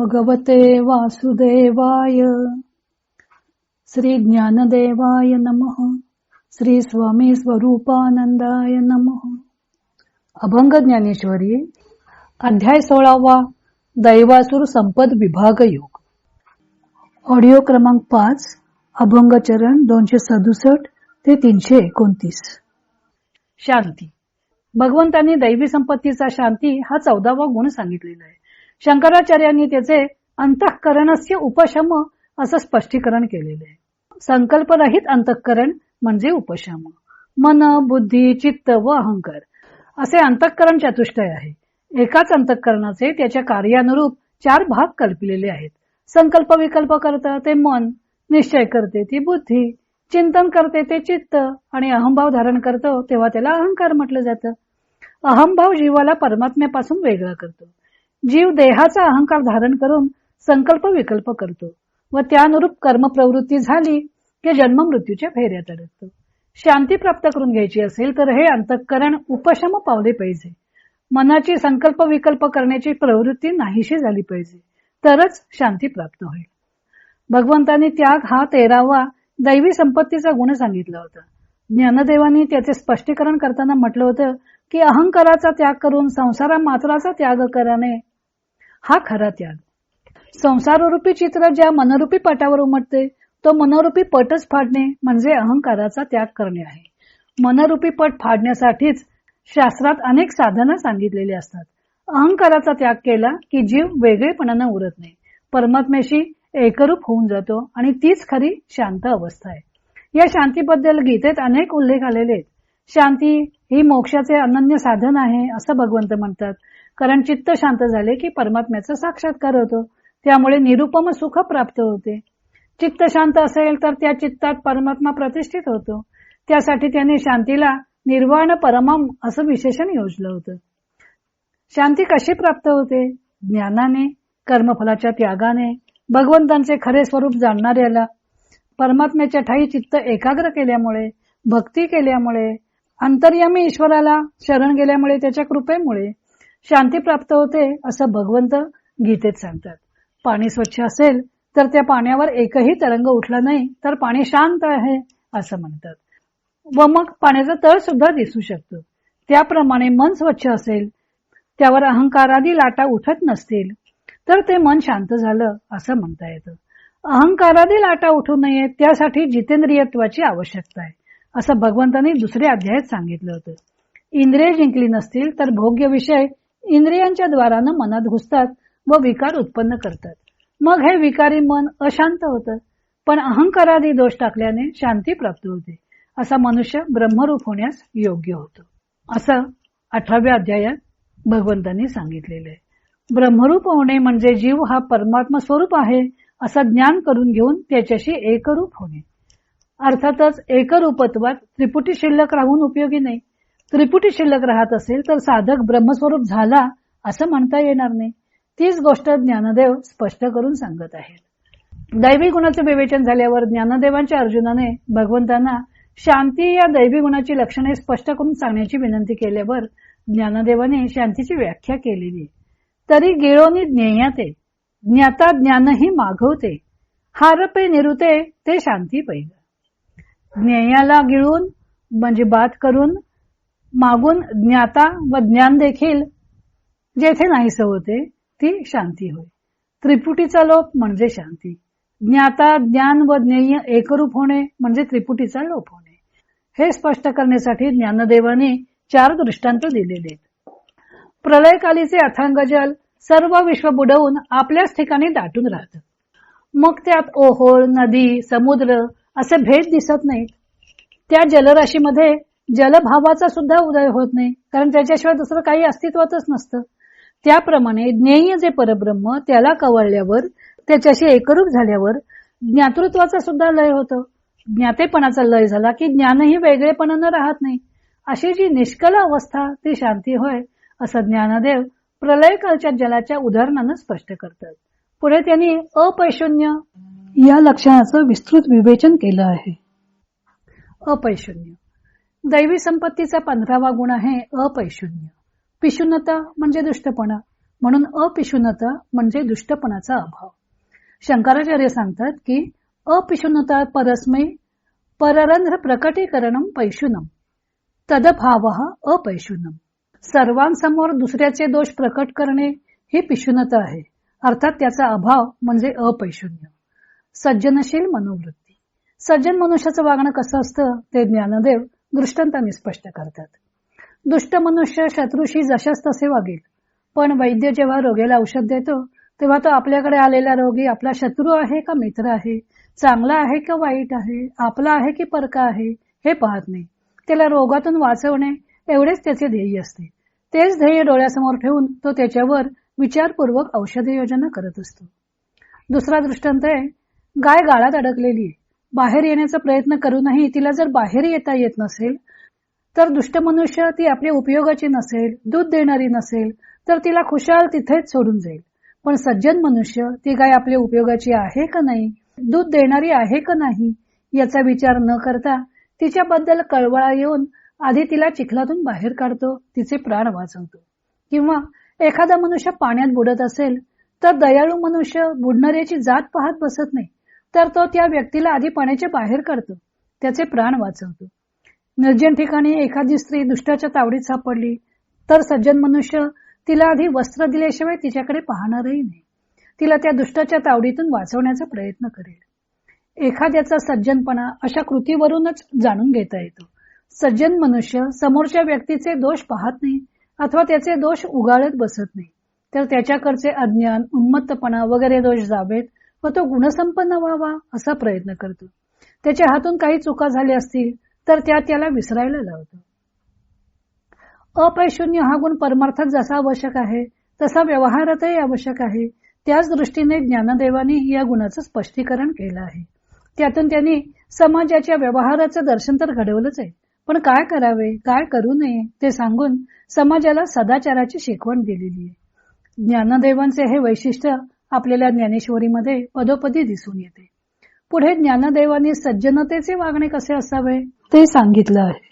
भगवते वासुदेवाय. श्री ज्ञानदेवाय नमः. श्री स्वामी स्वरूपानंदाय नमः. अभंग ज्ञानेश्वरी अध्याय सोळावा दैवासुर संपद विभाग योग. ऑडिओ क्रमांक पाच अभंग चरण दोनशे सदुसष्ट ते तीनशे एकोणतीस. शांती. भगवंतांनी दैवी संपत्तीचा शांती हा चौदावा गुण सांगितलेला आहे. शंकराचार्यांनी त्याचे अंतःकरणस्य उपशम असं स्पष्टीकरण केलेलं आहे. संकल्परहित अंतःकरण म्हणजे उपशम. मन बुद्धी चित्त व अहंकार. असे अंतःकरण चतुष्टय आहे. एकाच अंतःकरणाचे त्याच्या कार्यानुरूप चार भाग कल्पलेले आहेत. संकल्प विकल्प करतं ते मन निश्चय करते ती बुद्धी चिंतन करते ते चित्त आणि अहंभाव धारण करतो तेव्हा त्याला अहंकार म्हटलं जातं. अहंभाव जीवाला परमात्म्यापासून वेगळा करतो. जीव देहाचा अहंकार धारण करून संकल्प विकल्प करतो व त्यानुरूप कर्मप्रवृत्ती झाली की जन्म मृत्यूच्या फेऱ्यात अडकतो. शांती प्राप्त करून घ्यायची असेल तर हे अंतःकरण उपशम पावले पाहिजे. मनाची संकल्प विकल्प करण्याची प्रवृत्ती नाहीशी झाली पाहिजे तरच शांती प्राप्त होईल. भगवंतांनी त्याग हा तेरावा दैवी संपत्तीचा गुण सांगितला होता. ज्ञानदेवानी त्याचे स्पष्टीकरण करताना म्हटलं होतं की अहंकाराचा त्याग करून संसारा मात्राचा त्याग कराने हा खरा त्याग. संसाररूपी चित्र ज्या मनरूपी पटावर उमटते तो मनोरूपी पटच फाडणे म्हणजे अहंकाराचा त्याग करणे आहे. मनरूपी पट फाडण्यासाठीच शास्त्रात अनेक साधनं सांगितलेली असतात. अहंकाराचा त्याग केला की जीव वेगळेपणानं उरत नाही. परमात्म्याशी एकरूप होऊन जातो आणि तीच खरी शांत अवस्था आहे. या शांतीबद्दल गीतेत अनेक उल्लेख आलेले आहेत. शांती ही मोक्षाचे अनन्य साधन आहे असं भगवंत म्हणतात. कारण चित्त शांत झाले की परमात्म्याचा साक्षात्कार होतो. त्यामुळे निरुपम सुख प्राप्त होते. चित्त शांत असेल तर त्या चित्तात परमात्मा प्रतिष्ठित होतो. त्यासाठी त्याने शांतीला निर्वाण परमम असं विशेषण योजलं होतं. शांती कशी प्राप्त होते? ज्ञानाने कर्मफलाच्या त्यागाने भगवंतांचे खरे स्वरूप जाणणाऱ्याला. परमात्म्याच्या ठाई चित्त एकाग्र केल्यामुळे भक्ती केल्यामुळे अंतर्यामी ईश्वराला शरण गेल्यामुळे त्याच्या कृपेमुळे. शांती प्राप्त होते असं भगवंत गीतेत सांगतात. पाणी स्वच्छ असेल तर त्या पाण्यावर एकही तरंग उठला नाही तर पाणी शांत आहे असं म्हणतात. व मग पाण्याचा तळ सुद्धा दिसू शकतो. त्याप्रमाणे मन स्वच्छ असेल त्यावर अहंकारादी लाटा उठत नसतील तर ते मन शांत झालं असं म्हणता येतं. अहंकारादी लाटा उठू नये त्यासाठी जितेंद्रियत्वाची आवश्यकता आहे असं भगवंतांनी दुसऱ्या अध्यायात सांगितलं होतं. इंद्रिय जिंकली नसतील तर भोग्य विषय इंद्रियांच्या द्वारानं मनात घुसतात व विकार उत्पन्न करतात. मग हे विकारी मन अशांत होतं. पण अहंकारादी दोष टाकल्याने शांती प्राप्त होते. असा मनुष्य ब्रह्मरूप होण्यास योग्य होतो. असं अठराव्या अध्यायात भगवंतांनी सांगितलेलं आहे. ब्रह्मरूप होणे म्हणजे जीव हा परमात्मा स्वरूप आहे असं ज्ञान करून घेऊन त्याच्याशी एकरूप होणे. अर्थातच एकरूपत्वात त्रिपुटी शिल्लक राहून उपयोगी नाही. त्रिपुटी शिल्लक राहत असेल तर साधक ब्रह्मस्वरूप झाला असं म्हणता येणार नाही. तीच गोष्ट ज्ञानदेव स्पष्ट करून सांगत आहेत. दैवी गुणाचे विवेचन झाल्यावर ज्ञानदेवांच्या अर्जुनाने भगवंतांना शांती या दैवी गुणाची लक्षणे स्पष्ट करून सांगण्याची विनंती केल्यावर ज्ञानदेवाने शांतीची व्याख्या केलेली. तरी गिळोनी ज्ञेयाते ज्ञाता ज्ञानही मागवते हारपे निरुते ते शांती पहिलं ज्ञेयाला गिळून म्हणजे बात करून मागून ज्ञाता व ज्ञान देखील जेथे नाहीस होते ती शांती होय. त्रिपुटीचा लोप म्हणजे शांती. ज्ञाता ज्ञान व ज्ञेय एकरूप होणे म्हणजे त्रिपुटीचा लोप होणे. हे स्पष्ट करण्यासाठी ज्ञानदेवाने चार दृष्टांत दिलेले प्रलयकालीचे अथांग जल सर्व विश्व बुडवून आपल्याच ठिकाणी दाटून राहत. मग त्यात ओहोळ नदी समुद्र असे भेद दिसत नाहीत. त्या जलराशीमध्ये जलभावाचा सुद्धा उदय होत नाही. कारण त्याच्याशिवाय दुसरं काही अस्तित्वातच नसतं. त्याप्रमाणे ज्ञेय जे परब्रह्म त्याला कवळल्यावर त्याच्याशी एकरूप झाल्यावर ज्ञातृत्वाचा सुद्धा लय होतो. ज्ञातेपणाचा लय झाला की ज्ञानही वेगळेपणानं राहत नाही. अशी जी निष्कल अवस्था ती शांती होय असं ज्ञानदेव प्रलयकालच्या जलाच्या उदाहरणानं स्पष्ट करतात. पुढे त्यांनी अपैशून्य या लक्षणाचं विस्तृत विवेचन केलं आहे. अपैशून्य. दैवी संपत्तीचा पंधरावा गुण आहे अपैशून्य. पिशुन्नता म्हणजे दुष्टपणा. म्हणून अपिशुनता म्हणजे दुष्टपणाचा अभाव. शंकराचार्य सांगतात की अपिशुनता परस्मै पररंध्र प्रकटीकरणम पैशुनम. तदभाव अपैशुनम. सर्वांसमोर दुसऱ्याचे दोष प्रकट करणे ही पिशुनता आहे. अर्थात त्याचा अभाव म्हणजे अपैशून्य. सज्जनशील मनोवृत्ती. सज्जन मनुष्याचं वागणं कसं असतं? ते ज्ञानदेव दृष्टांताने स्पष्ट करतात. दुष्ट मनुष्य शत्रूशी जशास तसे वागेल पण वैद्य जेव्हा रोगेला औषध देतो तेव्हा तो आपल्याकडे आलेला रोगी आपला शत्रू आहे का मित्र आहे? चांगला आहे का वाईट आहे? आपला आहे की परका आहे? हे पाहत नाही. त्याला रोगातून वाचवणे एवढेच त्याचे ध्येय असते. तेच ध्येय डोळ्यासमोर ठेवून तो त्याच्यावर विचारपूर्वक औषध योजना करत असतो. दुसरा दृष्टांत आहे गाय गाळात अडकलेली आहे. बाहेर येण्याचा प्रयत्न करूनही तिला जर बाहेर येता येत नसेल तर दुष्ट मनुष्य ती आपल्या उपयोगाची नसेल दूध देणारी नसेल तर तिला खुशाल तिथेच सोडून जाईल. पण सज्जन मनुष्य ती गाय आपल्या उपयोगाची आहे का नाही दूध देणारी आहे का नाही याचा विचार न करता तिच्याबद्दल कळवळा येऊन आधी तिला चिखलातून बाहेर काढतो तिचे प्राण वाचवतो. किंवा एखादा मनुष्य पाण्यात बुडत असेल तर दयाळू मनुष्य बुडणाऱ्याची जात पाहत बसत नाही. तर तो त्या व्यक्तीला आधी पाण्याच्या बाहेर काढतो. त्याचे प्राण वाचवतो. निर्जन ठिकाणी एखादी स्त्री दुष्टाच्या तावडीत सापडली तर सज्जन मनुष्य तिला आधी वस्त्र दिल्याशिवाय तिच्याकडे पाहणारही नाही. तिला त्या दुष्टाच्या तावडीतून वाचवण्याचा प्रयत्न करेल. एखाद्याचा सज्जनपणा अशा कृतीवरूनच जाणून घेता येतो. सज्जन मनुष्य समोरच्या व्यक्तीचे दोष पाहत नाही अथवा त्याचे दोष उगाळत बसत नाही. तर त्याच्याकडचे अज्ञान उन्मत्तपणा वगैरे दोष जावेत व तो गुणसंपन्न व्हावा असा प्रयत्न करतो. त्याच्या हातून काही चुका झाल्या असतील तर त्या त्याला विसरायला लावतो. अपैशून्य हा गुण परमार्थात जसा आवश्यक आहे तसा व्यवहारातही आवश्यक आहे. त्याच दृष्टीने ज्ञानदेवाने या गुणाचं स्पष्टीकरण केलं आहे. त्यातून त्यांनी समाजाच्या व्यवहाराचं दर्शन तर घडवलंच आहे पण काय करावे काय करू नये ते सांगून समाजाला सदाचाराची शिकवण दिलेली आहे. ज्ञानदेवांचे हे वैशिष्ट्य आपल्याला ज्ञानेश्वरीमध्ये पदोपदी दिसून येते. पुढे ज्ञानदेवानी सज्जनतेचे वागणे कसे असावे? ते सांगितलं आहे.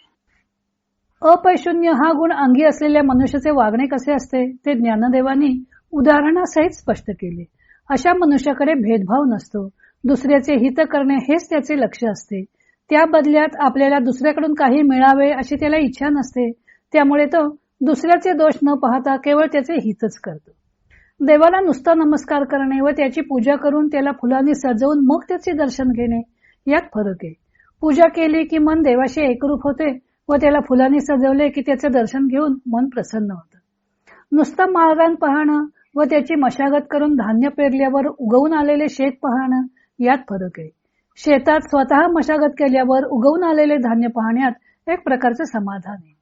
अपैशून्य हा गुण अंगी असलेल्या मनुष्याचे वागणे कसे असते? ते ज्ञानदेवानी उदाहरणासहित स्पष्ट केले. अशा मनुष्याकडे भेदभाव नसतो. दुसऱ्याचे हित करणे हेच त्याचे लक्ष असते. त्या बदल्यात आपल्याला दुसऱ्याकडून काही मिळावे अशी त्याला इच्छा नसते. त्यामुळे तो दुसऱ्याचे दोष न पाहता केवळ त्याचे हितच करतो. देवाला नुसता नमस्कार करणे व त्याची पूजा करून त्याला फुलांनी सजवून मग त्याचे दर्शन घेणे यात फरक आहे. पूजा केली की मन देवाशी एकरूप होते व त्याला फुलांनी सजवले की त्याचे दर्शन घेऊन मन प्रसन्न होतं. नुसतं माळरान पाहणं व त्याची मशागत करून धान्य पेरल्यावर उगवून आलेले शेत पाहणं यात फरक आहे. शेतात स्वतः मशागत केल्यावर उगवून आलेले धान्य पाहण्यात एक प्रकारचं समाधान आहे.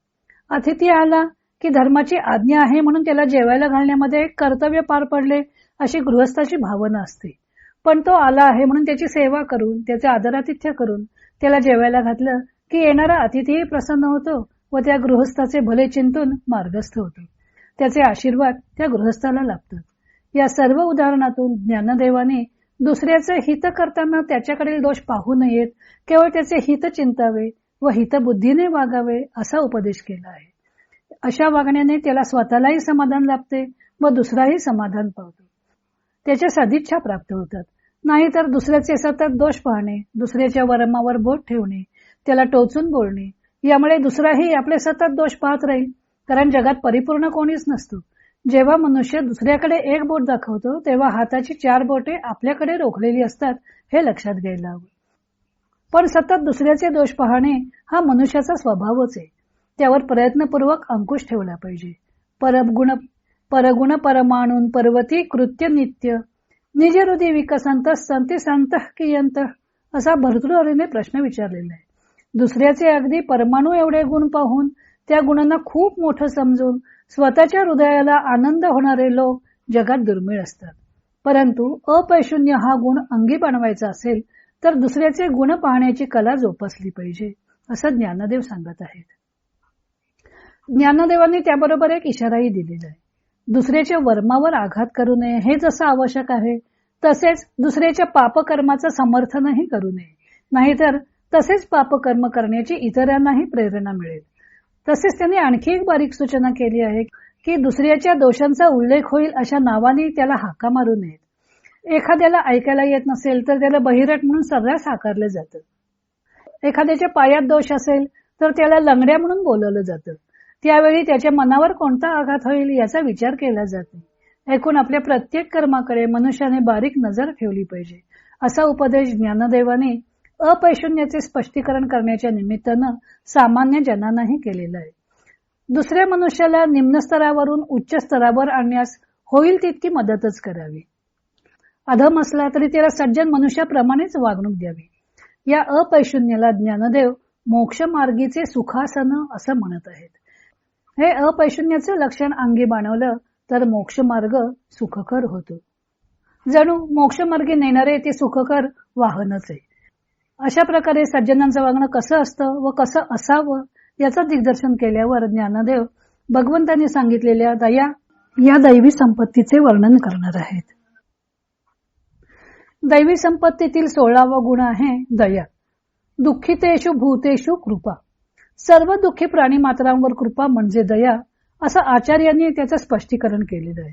अतिथी आला की धर्माची आज्ञा आहे म्हणून त्याला जेवायला घालण्यामध्ये कर्तव्य पार पडले अशी गृहस्थाची भावना असते. पण तो आला आहे म्हणून त्याची सेवा करून त्याचे आदरातिथ्य करून त्याला जेवायला घातलं की येणारा अतिथीही प्रसन्न होतो व त्या गृहस्थाचे भले चिंतून मार्गस्थ होतो. त्याचे आशीर्वाद त्या गृहस्थाला लाभतात. या सर्व उदाहरणातून ज्ञानदेवाने दुसऱ्याचे हित करताना त्याच्याकडील दोष पाहू नयेत केवळ त्याचे हित चिंतावे व हितबुद्धीने वागावे असा उपदेश केला आहे. अशा वागण्याने त्याला स्वतःलाही समाधान लाभते व दुसराही समाधान पावतो. त्याच्या सदिच्छा प्राप्त होतात. नाहीतर दुसऱ्याचे सतत दोष पाहणे दुसऱ्याच्या वर्मावर बोट ठेवणे त्याला टोचून बोलणे यामुळे दुसराही आपले सतत दोष पाहत राहील. कारण जगात परिपूर्ण कोणीच नसतो. जेव्हा मनुष्य दुसऱ्याकडे एक बोट दाखवतो तेव्हा हाताची चार बोटे आपल्याकडे रोखलेली असतात हे लक्षात घ्यायला हवं. पण सतत दुसऱ्याचे दोष पाहणे हा मनुष्याचा स्वभावच आहे. त्यावर प्रयत्नपूर्वक अंकुश ठेवला पाहिजे. परगुण परगुण परमाणून पर्वती कृत्य नित्य. निज हृदय विकसंत संती संत कियंत असा भरतृहरीने प्रश्न विचारलेला आहे. दुसऱ्याचे अगदी परमाणू एवढे गुण पाहून त्या गुणांना खूप मोठं समजून स्वतःच्या हृदयाला आनंद होणारे लोक जगात दुर्मिळ असतात. परंतु अपैशून्य हा गुण अंगी बनवायचा असेल तर दुसऱ्याचे गुण पाहण्याची कला जोपासली पाहिजे असं ज्ञानदेव सांगत आहेत. ज्ञानदेवांनी त्याबरोबर एक इशाराही दिलेला आहे. दुसऱ्याच्या वर्मावर आघात करू नये हे जसं आवश्यक आहे. तसेच दुसऱ्याच्या पापकर्माचं समर्थनही करू नये. नाहीतर तसेच पापकर्म करण्याची इतरांनाही प्रेरणा मिळेल. तसेच त्यांनी आणखी एक बारीक सूचना केली आहे की दुसऱ्याच्या दोषांचा उल्लेख होईल अशा नावाने त्याला हाका मारू नयेत. एखाद्याला ऐकायला येत नसेल तर त्याला बहिरट म्हणून सर्रास आकारलं जातं. एखाद्याच्या पायात दोष असेल तर त्याला लंगड्या म्हणून बोलवलं जातं. त्यावेळी त्याच्या मनावर कोणता आघात होईल याचा विचार केला जाते. ऐकून आपल्या प्रत्येक कर्माकडे मनुष्याने बारीक नजर ठेवली पाहिजे. असा उपदेश ज्ञानदेवाने अपैशून्याचे स्पष्टीकरण करण्याच्या निमित्तानं सामान्य जनांनाही केलेला आहे. दुसऱ्या मनुष्याला निम्न स्तरावरून उच्च स्तरावर आणण्यास होईल तितकी मदतच करावी. अधम असला तरी त्याला सज्जन मनुष्याप्रमाणेच वागणूक द्यावी. या अपैशून्याला ज्ञानदेव मोक्ष मार्गीचे सुखासन असं म्हणत आहेत. हे अपैशून्याचं लक्षण अंगी बनवलं तर मोक्ष मार्ग सुखकर होतो. जणू मोक्षमार्गी नेणारे ते सुखकर वाहनच आहे. अशा प्रकारे सज्जनांचं वागणं कसं असतं व कसं असावं याचं दिग्दर्शन केल्यावर ज्ञानदेव भगवंतांनी सांगितलेल्या दया या दैवी संपत्तीचे वर्णन करणार आहेत. दैवी संपत्तीतील सोळावा गुण आहे दया. दुःखितेषु भूतेषु कृपा. सर्व दुःखी प्राणी मात्रांवर कृपा म्हणजे दया असं आचार्यांनी त्याचं स्पष्टीकरण केलेलं आहे.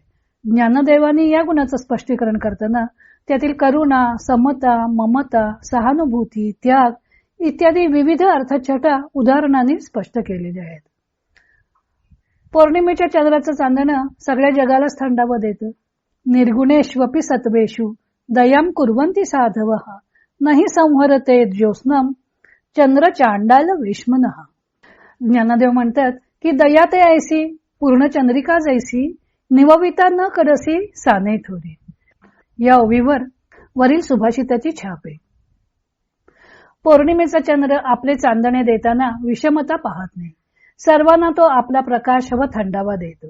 ज्ञानदेवानी या गुणाचं स्पष्टीकरण करताना त्यातील करुणा समता ममता सहानुभूती त्याग इत्यादी विविध अर्थछटा उदाहरणांनी स्पष्ट केलेल्या आहेत. पौर्णिमेच्या चंद्राचं चांदणं सगळ्या जगालाच थंडावं देतं. निर्गुणेश्वपी सत्वेषु दयाम कुर्वंती साधव नाही संहरते ज्योत्स्नम चंद्र चांडाल विष्मनहा ज्ञानदेव म्हणतात की दया ते ऐसी पूर्ण चंद्रिका जैसी निवविता न करसी साने थोरी. या ओवीवर वरील सुभाषिताची छाप आहे. पौर्णिमेचा चंद्र आपले चांदणे देताना विषमता पाहत नाही. सर्वांना तो आपला प्रकाश व थंडावा देतो.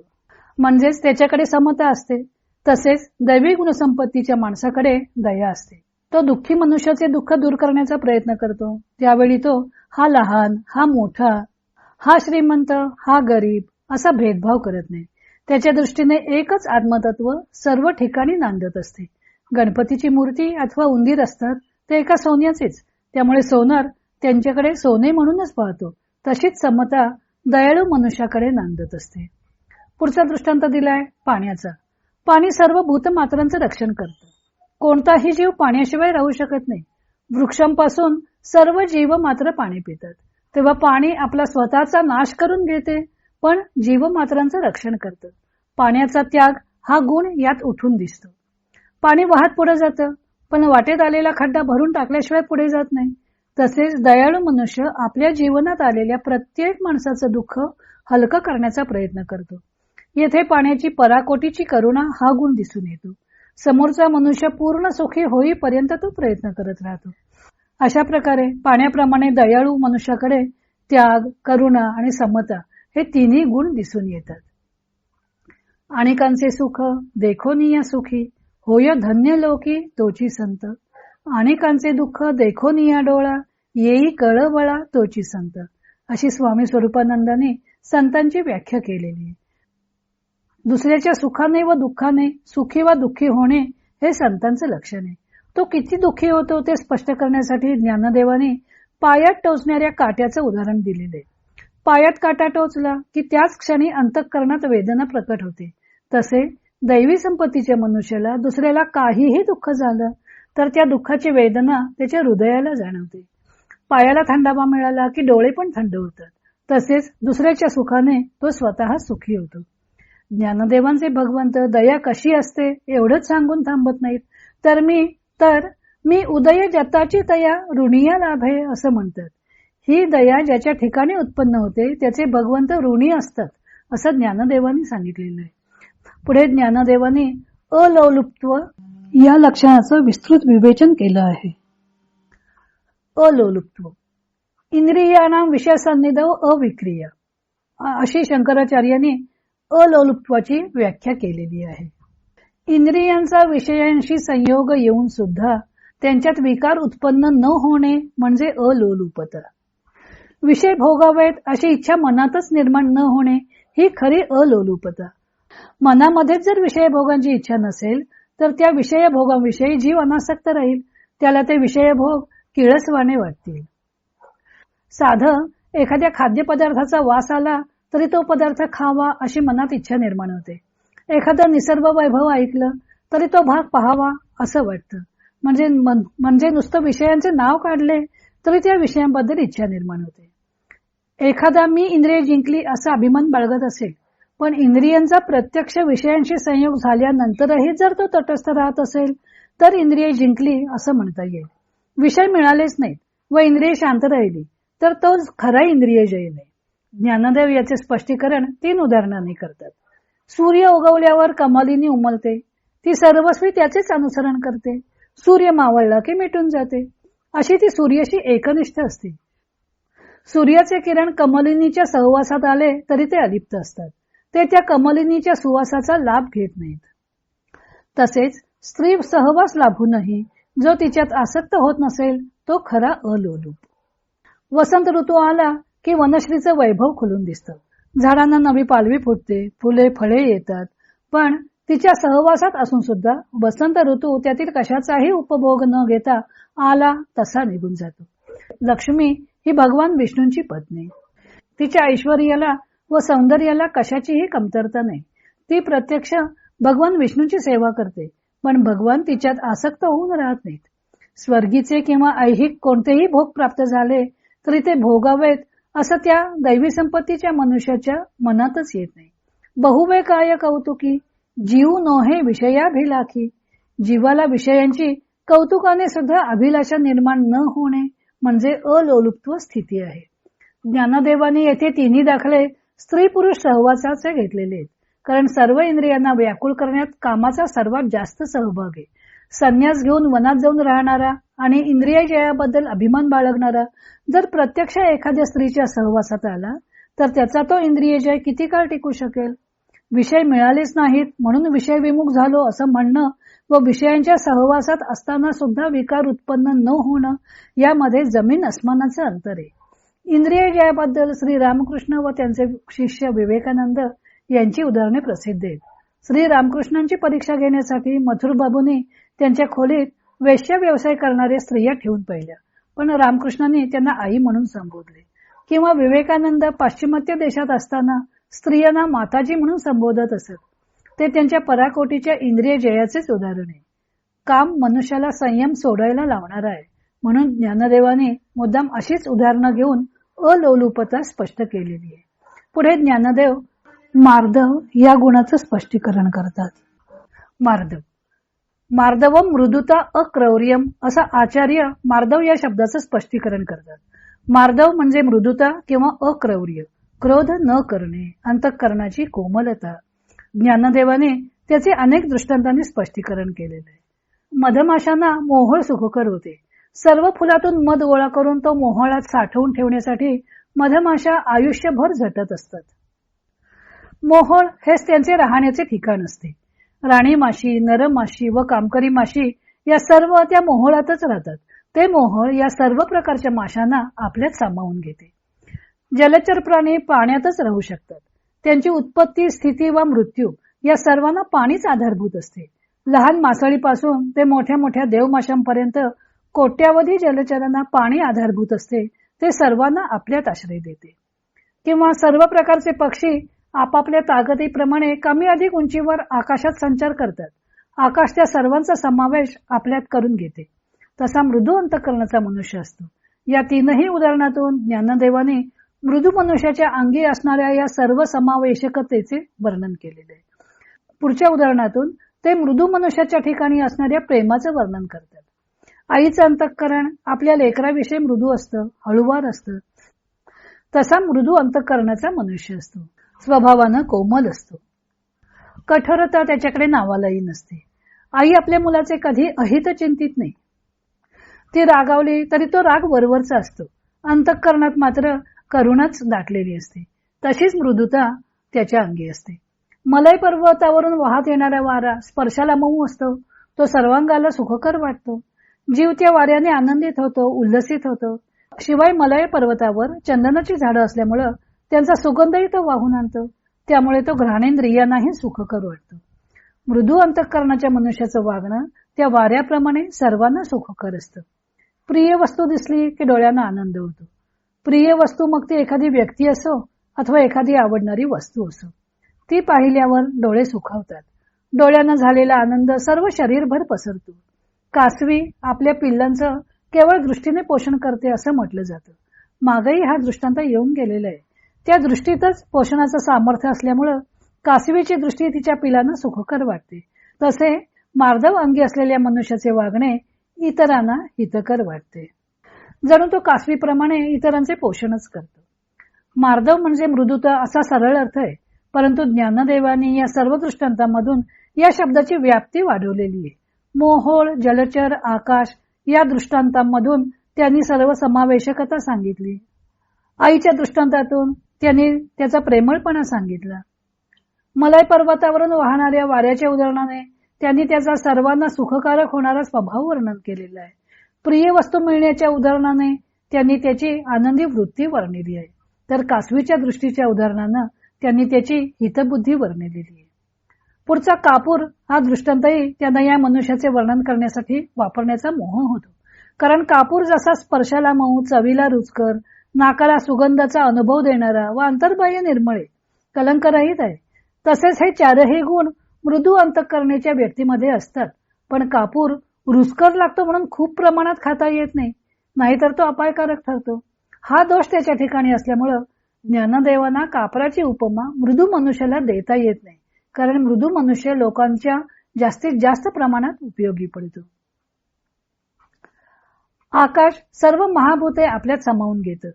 म्हणजेच त्याच्याकडे समता असते. तसेच दैवी गुणसंपत्तीच्या माणसाकडे दया असते. तो दुःखी मनुष्याचे दुःख दूर करण्याचा प्रयत्न करतो. त्यावेळी तो हा लहान हा मोठा हा श्रीमंत हा गरीब असा भेदभाव करत नाही. त्याच्या दृष्टीने एकच आत्मतत्व सर्व ठिकाणी नांदत असते. गणपतीची मूर्ती अथवा उंदीर असतात ते एका सोन्याचेच. त्यामुळे सोनार त्यांच्याकडे सोने म्हणूनच पाहतो. तशीच समता दयाळू मनुष्याकडे नांदत असते. पुढचा दृष्टांत दिलाय पाण्याचा. पाणी सर्व भूतमात्रांचं रक्षण करतं. कोणताही जीव पाण्याशिवाय राहू शकत नाही. वृक्षांपासून सर्व जीव मात्र पाणी पितात. तेव्हा पाणी आपला स्वतःचा नाश करून घेते पण जीवमात्रांचं रक्षण करतं. पाण्याचा त्याग हा गुण यात उठून दिसतो. पाणी वाहत पुढे जातं पण वाटेत आलेला खड्डा भरून टाकल्याशिवाय पुढे जात नाही. तसेच दयाळू मनुष्य आपल्या जीवनात आलेल्या प्रत्येक माणसाचं दुःख हलकं करण्याचा प्रयत्न करतो. येथे पाण्याची पराकोटीची करुणा हा गुण दिसून येतो. समोरचा मनुष्य पूर्ण सुखी होईपर्यंत तो प्रयत्न करत राहतो. अशा प्रकारे पाण्याप्रमाणे दयाळू मनुष्याकडे त्याग करुणा आणि समता हे तिन्ही गुण दिसून येतात. अनेकांचे सुख देखोनिया सुखी होय धन्य लोकी तोची संत. अनेकांचे दुःख देखोनिया डोळा येई कळवळा तोची संत. अशी स्वामी स्वरूपानंदाने संतांची व्याख्या केलेली आहे. दुसऱ्याच्या सुखाने व दुःखाने सुखी व दुःखी होणे हे संतांचं लक्षण आहे. तो किती दुःखी होतो ते स्पष्ट करण्यासाठी ज्ञानदेवाने पायात टोचणाऱ्या काट्याचं उदाहरण दिलेले. पायात काटा टोचला की त्याच क्षणी अंतःकरणात वेदना प्रकट होते. तसे दैवी संपत्तीच्या मनुष्याला दुसऱ्याला काहीही दुःख झालं तर त्या दुःखाची वेदना त्याच्या हृदयाला जाणवते. पायाला थंडावा मिळाला की डोळे पण थंड होतात. तसेच दुसऱ्याच्या सुखाने तो स्वतः सुखी होतो. ज्ञानदेवांचे भगवंत दया कशी असते एवढंच सांगून थांबत नाहीत. तर मी तर मी उदय जताची दया ऋणीया लाभे असं म्हणतात. ही दया ज्याच्या ठिकाणी उत्पन्न होते त्याचे भगवंत ऋणी असतात असं ज्ञानदेवांनी सांगितलेलं आहे. पुढे ज्ञानदेवाने अलौलुप्त्व या लक्षणाचं विस्तृत विवेचन केलं आहे. अलौलुप्त्व. इंद्रियाना विषय सन्निधव अविक्रिया अशी शंकराचार्यांनी अलौलुप्त्वाची व्याख्या केलेली आहे. इंद्रियांचा विषयांशी संयोग येऊन सुद्धा त्यांच्यात विकार उत्पन्न न होणे म्हणजे अलोलुपता. विषय भोगावेत अशी इच्छा मनातच निर्माण न होणे ही खरी अलोलुपता. मनामध्येच जर विषय भोगांची इच्छा नसेल तर त्या विषय भोगाविषयी जीव अनासक्त राहील. त्याला ते विषय भोग किळसवाने वाटतील. साध एखाद्या खाद्यपदार्थाचा वास आला तरी तो पदार्थ खावा अशी मनात इच्छा निर्माण होते. एखादं निसर्ग वैभव ऐकलं तरी तो भाग पाहावा असं वाटतं. म्हणजे म्हणजे नुसतं विषयांचे नाव काढले तरी त्या विषयांबद्दल इच्छा निर्माण होते. एखादा मी इंद्रिय जिंकली असा अभिमान बाळगत असेल पण इंद्रियांचा प्रत्यक्ष विषयांशी संयोग झाल्यानंतरही जर तो तटस्थ राहत असेल तर इंद्रिय जिंकली असं म्हणता येईल. विषय मिळालेच नाहीत व इंद्रिय शांत राहिली तर तो खरा इंद्रिय जय नाही. ज्ञानदेव याचे स्पष्टीकरण तीन उदाहरणांनी करतात. सूर्य उगवल्यावर कमालीनी उमलते. ती सर्वस्वी त्याचेच अनुसरण करते. सूर्य मावळला की मिटून जाते. अशी ती सूर्याशी एकनिष्ठ असते. सूर्याचे किरण कमलिनीच्या सहवासात आले तरी ते अलिप्त असतात. ते त्या कमलिनीच्या सुवासाचा लाभ घेत नाहीत. तसेच स्त्री सहवास लाभूनही जो तिच्यात आसक्त होत नसेल तो खरा अलोलूप. वसंत ऋतू आला की वनश्रीचं वैभव खुलून दिसतं. झाडांना नवी पालवी फुटते फुले फळे येतात. पण तिच्या सहवासात असून सुद्धा वसंत ऋतू त्यातील कशाचाही उपभोग न घेता आला तसा निघून जातो. लक्ष्मी ही भगवान विष्णूंची पत्नी. तिच्या ऐश्वर्याला व सौंदर्याला कशाचीही कमतरता नाही. ती प्रत्यक्ष भगवान विष्णूंची सेवा करते पण भगवान तिच्यात आसक्त होऊन राहत नाहीत. स्वर्गीचे किंवा ऐहिक कोणतेही भोग प्राप्त झाले तरी ते भोगावेत असं त्या दैवी संपत्तीच्या मनुष्याच्या मनातच येत नाही. बहुवे काय कौतुकी? जीव नोहे विषयाभिलाखी जीवाला विषयांची कौतुकाने सुद्धा अभिलाषा निर्माण न होणे म्हणजे अलोलुप्त्व स्थिती आहे. ज्ञानदेवाने येथे तिन्ही दाखले स्त्री पुरुष सहवासाचे घेतलेले आहेत. कारण सर्व इंद्रियांना व्याकुळ करण्यात कामाचा सर्वात जास्त सहभाग आहे. संन्यास घेऊन वनात जाऊन राहणारा आणि इंद्रिय जयाबद्दल अभिमान बाळगणारा जर प्रत्यक्ष एखाद्या स्त्रीच्या सहवासात आला तर त्याचा तो इंद्रिय जय किती काळ टिकू शकेल? विषय मिळालेच नाहीत म्हणून विषय विमुख झालो असं म्हणणं व विषयांच्या सहवासात असताना सुद्धा विकार उत्पन्न न होणं यामध्ये जमीन अस्मानाचं अंतर आहे. इंद्रिय जयाबद्दल श्री रामकृष्ण व त्यांचे शिष्य विवेकानंद यांची उदाहरणे प्रसिद्ध आहेत. श्री रामकृष्णांची परीक्षा घेण्यासाठी मथुर बाबूंनी त्यांच्या खोलीत वेश्या व्यवसाय करणाऱ्या स्त्रिया ठेवून पाहिल्या. पण रामकृष्णांनी त्यांना आई म्हणून संबोधले. किंवा विवेकानंद पाश्चिमात्य देशात असताना स्त्रियांना माताजी म्हणून संबोधत असत. ते त्यांच्या पराकोटीच्या इंद्रिय जयाचेच उदाहरण आहे. काम मनुष्याला संयम सोडायला लावणार आहे. म्हणून ज्ञानदेवाने मुद्दाम अशीच उदाहरणं घेऊन अलोलुपता स्पष्ट केलेली आहे. पुढे ज्ञानदेव मार्दव या गुणाचं स्पष्टीकरण करतात. मार्दव मार्दव मृदुता अक्रौर्यम असा आचार्य मार्दव या शब्दाचं स्पष्टीकरण करतात. मार्दव म्हणजे मृदुता किंवा अक्रौर्य क्रोध न करणे अंतःकरणाची कोमलता. ज्ञानदेवाने त्याचे अनेक दृष्टांतांनी स्पष्टीकरण केलेले आहे. मधमाशांना मोहळ सुखकर होते. सर्व फुलातून मध गोळा करून तो मोहळात साठवून ठेवण्यासाठी मधमाशा आयुष्यभर झटत असतात. मोहळ हेच त्यांचे राहण्याचे ठिकाण असते. राणी माशी नरम माशी व कामकरी माशी या सर्व त्या मोहळातच राहतात. ते मोहळ या सर्व प्रकारच्या माशांना आपल्यात सामावून घेते. जलचर प्राणी पाण्यातच राहू शकतात. त्यांची उत्पत्ती स्थिती व मृत्यू या सर्वांना पाणीच आधारभूत असते. लहान मासळीपासून ते मोठ्या मोठ्या देवमाशांपर्यंत कोट्यावधी जलचरांना पाणी आधारभूत असते ते सर्वांना आपल्यात आश्रय देते. किंवा सर्व प्रकारचे पक्षी आपापल्या ताकदीप्रमाणे कमी अधिक उंचीवर आकाशात संचार करतात. आकाश त्या सर्वांचा समावेश आपल्यात करून घेते. तसा मृदू अंतकरणाचा मनुष्य असतो. या तीनही उदाहरणातून ज्ञानदेवाने मृदू मनुष्याच्या अंगी असणाऱ्या या सर्व समावेशकतेचे वर्णन केलेले आहे. पुढच्या उदाहरणातून ते मृदू मनुष्याच्या ठिकाणी असणाऱ्या प्रेमाचं वर्णन करतात. आईचं अंतःकरण आपल्या लेकराविषयी मृदू असतं हळुवार असतं. तसा मृदू अंतःकरणाचा मनुष्य असतो. स्वभावानं कोमल असतो. कठोरता त्याच्याकडे नावालाही नसते. आई आपल्या मुलाचे कधी अहित चिंतित नाही. ती रागावली तरी तो राग वरवरचा असतो. अंतःकरणात मात्र करुणाच दाटलेली असते. तशीच मृदुता त्याच्या अंगी असते. मलय पर्वतावरून वाहत येणारा वारा स्पर्शाला मऊ असतो. तो सर्वांगाला सुखकर वाटतो. जीव त्या वाऱ्याने आनंदित होतो उल्लसित होतो. शिवाय मलय पर्वतावर चंदनाची झाडं असल्यामुळं त्यांचा सुगंधही तो वाहून आणतो त्यामुळे तो घ्राणेंद्रियांनाही सुखकर वाटतो. मृदू अंतःकरणाच्या मनुष्याचं वागणं त्या वाऱ्याप्रमाणे सर्वांना सुखकर असतं. प्रिय वस्तू दिसली की डोळ्यांना आनंद होतो. प्रिय वस्तू मग ती एखादी व्यक्ती असो अथवा एखादी आवडणारी वस्तू असो. ती पाहिल्यावर डोळे सुखावतात. डोळ्यानं झालेला आनंद सर्व शरीरभर पसरतो. कासवी आपल्या पिल्लांचं केवळ दृष्टीने पोषण करते असं म्हटलं जातं. मागही हा दृष्टांत येऊन गेलेला आहे. त्या दृष्टीतच पोषणाचं सामर्थ्य असल्यामुळं कासवीची दृष्टी तिच्या पिलांना सुखकर वाटते. तसे मार्दव अंगी असलेल्या मनुष्याचे वागणे इतरांना हितकर वाटते. जणू तो कासवीप्रमाणे इतरांचे पोषणच करतो. मार्दव म्हणजे मृदुता असा सरळ अर्थ आहे परंतु ज्ञानदेवानी या सर्व दृष्टांतामधून या शब्दाची व्याप्ती वाढवलेली आहे. मोहोळ जलचर आकाश या दृष्टांतांमधून त्यांनी सर्व समावेशकता सांगितली. आईच्या दृष्टांतातून त्यांनी त्याचा प्रेमळपणा सांगितला. मलय पर्वतावरून वाहणाऱ्या वाऱ्याच्या उदाहरणाने त्यांनी त्याचा सर्वांना सुखकारक होणारा स्वभाव वर्णन केलेला आहे. प्रिय वस्तू मिळण्याच्या उदाहरणाने त्यांनी त्याची आनंदी वृत्ती वर्णिली आहे. तर कासवीच्या दृष्टीच्या उदाहरणानं त्यांनी त्याची हितबुद्धी वर्णिलेली आहे. पुढचा कापूर हा दृष्टांतही त्यांना या मनुष्याचे वर्णन करण्यासाठी वापरण्याचा मोह होतो. कारण कापूर जसा स्पर्शाला मऊ चवीला रुचकर नाकाला सुगंधाचा अनुभव देणारा व अंतर्बाह्य निर्मळे कलंकरहित आहे. तसेच हे चारही गुण मृदू अंतकरणेच्या व्यक्तीमध्ये असतात. पण कापूर रुचकर लागतो म्हणून खूप प्रमाणात खाता येत नाही. नाहीतर तो अपायकारक ठरतो. हा दोष त्याच्या ठिकाणी असल्यामुळं ज्ञानदेवांना कापराची उपमा मृदू मनुष्याला देता येत नाही. कारण मृदू मनुष्य लोकांच्या जास्तीत जास्त प्रमाणात उपयोगी पडतो. आकाश सर्व महाभूते आपल्यात सामावून घेतं.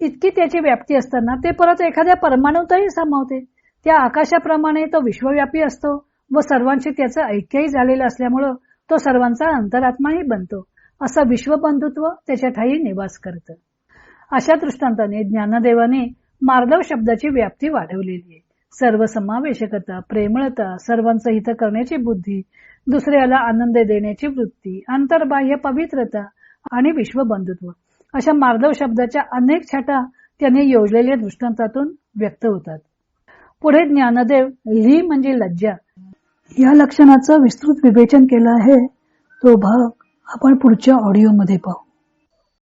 इतकी त्याची व्याप्ती असताना ते परत एखाद्या परमाणूतही सामावते. त्या आकाशाप्रमाणे तो विश्वव्यापी असतो व सर्वांशी त्याचं ऐक्यही झालेलं असल्यामुळं तो सर्वांचा अंतरात्माही बनतो असं विश्वबंधुत्व त्याच्या ठाई निवास करतं. अशा दृष्टांताने ज्ञानदेवाने मार्दव शब्दाची व्याप्ती वाढवलेली आहे. सर्व समावेशकता प्रेमळता सर्वांचं हित करण्याची बुद्धी दुसऱ्याला आनंद देण्याची वृत्ती अंतर्बाह्य पवित्रता आणि विश्वबंधुत्व अशा मार्दव शब्दाच्या अनेक छटा त्यांनी योजलेल्या दृष्टांतातून व्यक्त होतात. पुढे ज्ञानदेव ली म्हणजे लज्जा. या लक्षणाचं विस्तृत विवेचन केलं आहे तो भाग आपण पुढच्या ऑडिओमध्ये पाहू.